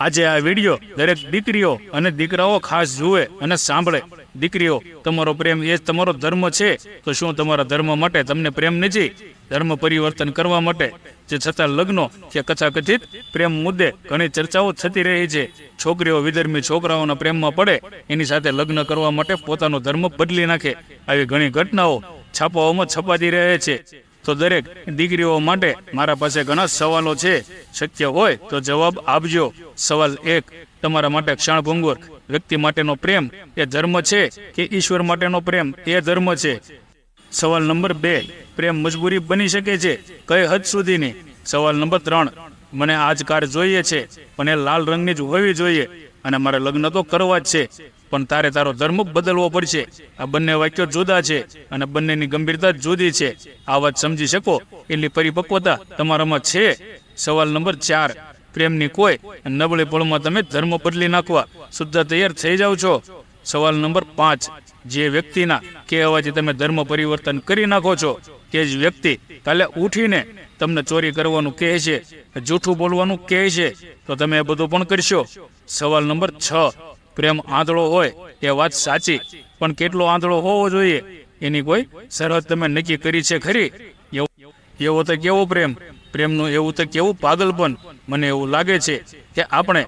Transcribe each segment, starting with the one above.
આજે આ વીડિયો દરેક દીકરીઓ અને દીકરાઓ ખાસ જુએ અને સાંભળે. દીકરીઓ, તમારો પ્રેમ એ જ તમારો ધર્મ છે. તો શું તમારા ધર્મ માટે તમને પ્રેમ નથી? ધર્મ પરિવર્તન કરવા માટે, જે છતાં લગ્નો કે કથાકથિત પ્રેમ મુદ્દે ઘણી ચર્ચાઓ થતી રહી છે. છોકરીઓ વિધર્મી છોકરાઓના પ્રેમમાં પડે, એની સાથે લગ્ન કરવા માટે પોતાનો ધર્મ બદલી નાખે. આવી ઘણી ઘટનાઓ છાપાઓમાં છપાતી રહે છે. તો દરેક દીકરીઓ માટે મારા પાસે ઘણા સવાલો છે. શક્ય હોય તો જવાબ આપજો. સવાલ એક, તમારા માટે ક્ષણભંગુર વ્યક્તિ માટેનો પ્રેમ એ ધર્મ છે કે ઈશ્વર માટેનો પ્રેમ એ ધર્મ છે? સવાલ નંબર બે, પ્રેમ મજબૂરી બની શકે છે? કઈ હદ સુધીની? સવાલ નંબર ત્રણ, મને આજ કાર જોઈએ છે, પણ એ લાલ રંગની જ હોવી જોઈએ. અને મારે લગ્ન તો કરવા જ છે, પણ તારે તારો ધર્મ બદલવો પડશે. આ બંને વાક્યો જુદા છે અને બંનેની ગંભીરતા જુદી છે. આ વાત સમજી શકો? એટલી પરિપક્વતા તમારામાં છે? સવાલ નંબર ચાર. પ્રેમની કોઈ નબળી પળમાં તમે ધર્મ બદલી નાખવા શુદ્ધ તૈયાર થઈ જાઓ છો. સવાલ નંબર પાંચ. જે વ્યક્તિના કહેવાથી તમે ધર્મ પરિવર્તન કરી નાખો છો, તે જ વ્યક્તિ કાલે ઉઠીને તમને ચોરી કરવાનું કહે છે, જૂઠું બોલવાનું કહે છે, તો તમે એ બધું પણ કરશો. સવાલ નંબર છ. પ્રેમ આંધળો હોય એ વાત સાચી, પણ કેટલો આંધળો હોવો જોઈએ? એની કોઈ સરહદ તમે નક્કી કરી છે ખરી? એવો તો કેવો પ્રેમ? પ્રેમનું એવું તો કેવું પાગલપન મને એવું લાગે છે કે આપણે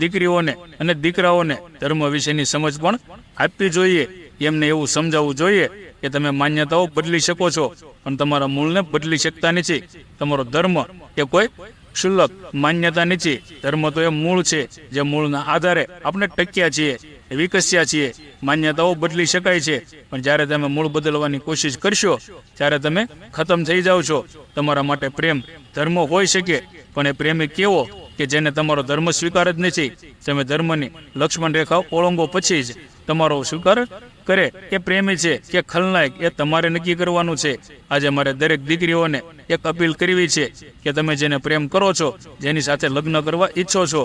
દીકરીઓને અને દીકરાઓને ધર્મ વિશેની સમજ પણ આપવી જોઈએ. એમને એવું સમજાવવું જોઈએ કે તમે માન્યતાઓ બદલી શકો છો પણ તમારા મૂળને બદલી શકતા નથી. તમારો ધર્મ એ કોઈ ક્ષુલ્લક માન્યતા નથી. ધર્મ તો એ મૂળ છે. જે મૂળના આધારે આપણે ટક્યા છીએ. વિકસ્યા છીએ. માન્યતાઓ બદલી શકાય છે. પણ જ્યારે તમે મૂળ બદલવાની કોશિશ કરશો, ત્યારે તમે ખતમ થઈ જાઓ છો. તમારા માટે પ્રેમ ધર્મ હોઈ શકે, પણ એ પ્રેમી કેવો કે જેને તમારો ધર્મ સ્વીકાર જ નથી? તમે ધર્મની લક્ષ્મણ રેખા ઓળંગો પછી જ તમારો સ્વીકાર કરે કે પ્રેમી છે કે ખલનાયક એ તમારે નક્કી કરવાનું છે. આજે મારે દરેક દીકરીઓને એક અપીલ કરવી છે કે તમે જેને પ્રેમ કરો છો, જેની સાથે લગ્ન કરવા ઈચ્છો છો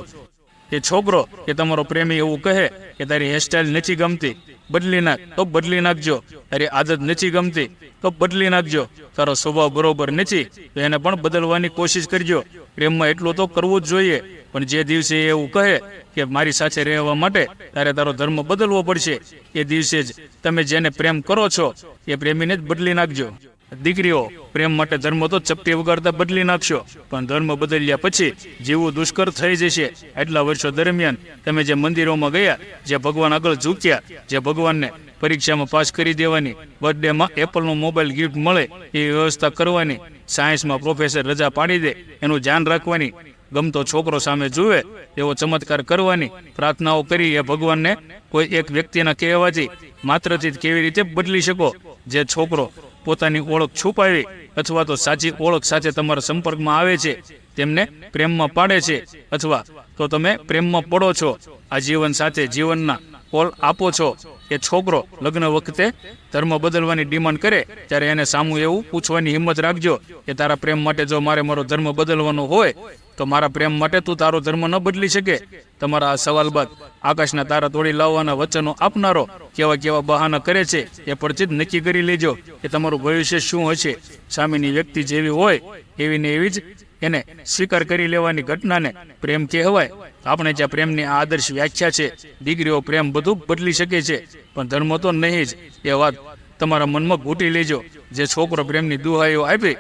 એ છોકરો કે તમારો પ્રેમી એવું કહે કે તારી હેરસ્ટાઈલ નથી ગમતી, બદલી નાખ, તો બદલી નાખજો. તારી આદત નથી ગમતી, તો બદલી નાખજો. તારો સ્વભાવ બરોબર નથી, તો એને પણ બદલવાની કોશિશ કરજો. પ્રેમમાં એટલું તો કરવું જ જોઈએ, પણ જે દિવસે એવું કહે કે મારી સાથે રહેવા માટે, તારે તારો ધર્મ બદલવો પડશે. એ દિવસે જ તમે જેને પ્રેમ કરો છો, એ પ્રેમીને જ બદલી નાખજો. દીકરીઓ, પ્રેમ માટે ધર્મ તો ચપટી વગાડતા બદલી નાખશો. પણ ધર્મ બદલ્યા પછી જીવવું દુષ્કર થઈ જશે. એટલા વર્ષો દરમિયાન તમે જે મંદિરોમાં ગયા, જે ભગવાન આગળ ઝૂક્યા, જે ભગવાનને પરીક્ષામાં પાસ કરી દેવાની, બર્થડેમાં એપલનો મોબાઈલ ગિફ્ટ મળે, એ વ્યવસ્થા કરવાની, સાયન્સમાં પ્રોફેસર રજા પાડી દે, એનું ધ્યાન રાખવાની, ગમતો છોકરો સામે જુએ, એવો ચમત્કાર કરવાની, પ્રાર્થનાઓ કરી એ ભગવાનને કોઈ એક વ્યક્તિના કહેવાથી માત્રથી કેવી રીતે બદલી શકો? જે છોકરો પોતાની ઓળખ છુપાવી અથવા તો સાચી ઓળખ સાથે તમારા સંપર્કમાં આવે છે, તેમને પ્રેમમાં પાડે છે, અથવા તો તમે પ્રેમમાં પડો છો, આ જીવન સાથે જીવનના કોલ આપો છો. એ છોકરો લગ્ન વખતે ધર્મ બદલવાની ડિમાન્ડ કરે, ત્યારે એને સામું એવું પૂછવાની હિંમત રાખજો કે તારા પ્રેમ માટે જો મારે મારો ધર્મ બદલવાનો હોય તો મારા પ્રેમ માટે તું તારો ધર્મ ન બદલી શકે. તમારા આ સવાલ બાદ આકાશના તારા તોડી લાવવાના વચનો આપનારો કેવા કેવા બહાના કરે છે એ પરચિત નક્કી કરી લેજો કે તમારું ભવિષ્ય શું હશે. સામેની વ્યક્તિ જેવી હોય, એવી ને એવી જ એને સ્વીકાર કરી લેવાની ઘટનાને પ્રેમ કહેવાય. આપણે જ્યાં પ્રેમની આ આદર્શ વ્યાખ્યા છે, દીકરીઓ પ્રેમ બધું બદલી શકે છે, પણ ધર્મ તો નહીં જ. એ વાત તમારા મનમાં ઘૂંટી લેજો. જે છોકરો પ્રેમની દુહાઈઓ આપી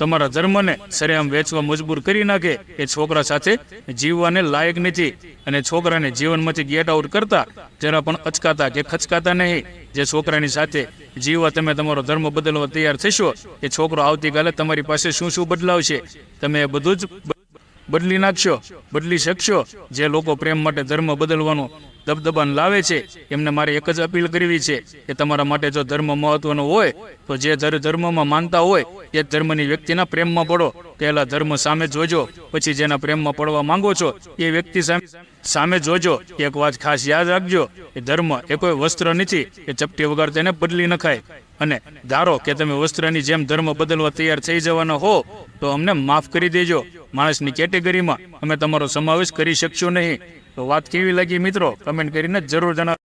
તમારા ધર્મને સરેઆમ વેચવા મજબૂર કરી નાખે એ છોકરા સાથે જીવવાને લાયક નથી અને છોકરાને જીવનમાંથી ગેટ આઉટ કરતા જરા પણ અચકાતા કે ખચકાતા નહીં. જે છોકરાની સાથે જીવવા તમે તમારો ધર્મ બદલવા તૈયાર થશો, એ છોકરો આવતીકાલે તમારી પાસે શું શું બદલાવશે? તમે એ બધું જ બદલી નાખશો, બદલી શકશો. જે લોકો પ્રેમ માટે ધર્મ બદલવાનું દબદબાન લાવે છે, એમને મારે એક જ અપીલ કરવી છે કે તમારા માટે જો ધર્મ મહત્વનો હોય, તો જે ધર્મમાં માનતા હોય તે ધર્મની વ્યક્તિના પ્રેમમાં પડો. પહેલા ધર્મ સામે જોજો, પછી જેના પ્રેમમાં પડવા માંગો છો, એ વ્યક્તિ સામે જોજો. એક વાત ખાસ યાદ રાખજો, કે ધર્મ એ કોઈ વસ્ત્ર નથી કે ચપટી વગર તેને બદલી નખાય. અને ધારો કે તમે વસ્ત્રની જેમ ધર્મ બદલવા તૈયાર થઈ જવાના હો, તો અમને માફ કરી દેજો. માણસની કેટેગરીમાં અમે તમારો સમાવેશ કરી શકશું નહીં. તો વાત કેવી લાગી મિત્રો? કમેન્ટ કરીને જરૂર જણાવ